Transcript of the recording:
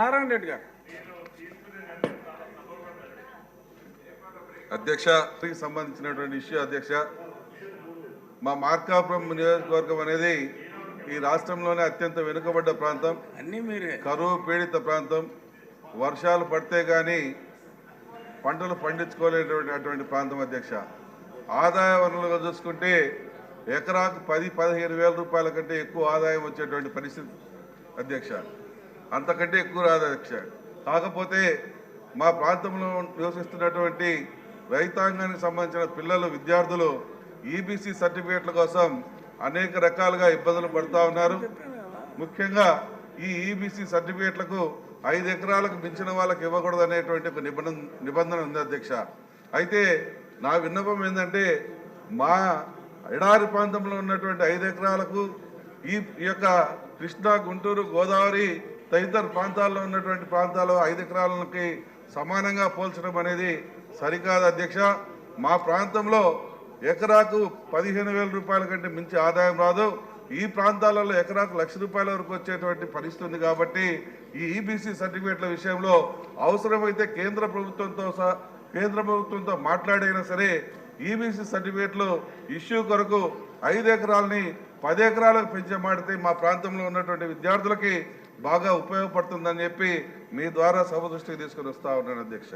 నారాయణ రెడ్డి గారు. అధ్యక్ష సంబంధించినటువంటి ఇష్యూ అధ్యక్ష మా మార్కాపురం నియోజకవర్గం అనేది ఈ రాష్ట్రంలోనే అత్యంత వెనుకబడ్డ ప్రాంతం. అన్నీ మీరే. కరువు పీడిత ప్రాంతం. వర్షాలు పడితే కానీ పంటలు పండించుకోలేనటువంటి అటువంటి ప్రాంతం అధ్యక్ష. ఆదాయ వనరులుగా చూసుకుంటే ఎకరాకు పది పదిహేను వేల రూపాయల కంటే ఎక్కువ ఆదాయం వచ్చేటువంటి పరిస్థితి అధ్యక్ష. అంతకంటే ఎక్కువ రాదు అధ్యక్ష. కాకపోతే మా ప్రాంతంలో నివసిస్తున్నటువంటి రైతాంగానికి సంబంధించిన పిల్లలు విద్యార్థులు ఈబీసీ సర్టిఫికేట్ల కోసం అనేక రకాలుగా ఇబ్బందులు పడుతూ ఉన్నారు. ముఖ్యంగా ఈ ఈబీసీ సర్టిఫికేట్లకు ఐదు ఎకరాలకు మించిన వాళ్ళకి ఇవ్వకూడదు అనేటువంటి ఒక నిబంధన నిబంధన ఉంది అధ్యక్ష. అయితే నా విన్నపం ఏంటంటే మా ఎడారి ప్రాంతంలో ఉన్నటువంటి ఐదు ఎకరాలకు ఈ ఈ యొక్క కృష్ణా గుంటూరు గోదావరి తదితర ప్రాంతాల్లో ఉన్నటువంటి ప్రాంతాలు ఐదు ఎకరాలకి సమానంగా పోల్చడం అనేది సరికాదు అధ్యక్ష. మా ప్రాంతంలో ఎకరాకు పదిహేను వేల రూపాయల కంటే మించి ఆదాయం రాదు. ఈ ప్రాంతాలలో ఎకరాకు లక్ష రూపాయల వరకు వచ్చేటువంటి పరిస్థితి ఉంది కాబట్టి ఈ ఈబీసీ సర్టిఫికేట్ల విషయంలో అవసరమైతే కేంద్ర ప్రభుత్వంతో సహా కేంద్ర ప్రభుత్వంతో మాట్లాడైనా సరే ఈబీసీ సర్టిఫికేట్లు ఇష్యూ కొరకు ఐదు ఎకరాలని పది ఎకరాలకు పెంచమాడితే మా ప్రాంతంలో ఉన్నటువంటి విద్యార్థులకి బాగా ఉపయోగపడుతుందని చెప్పి మీ ద్వారా సభ దృష్టికి తీసుకొని వస్తా ఉన్నాను అధ్యక్ష.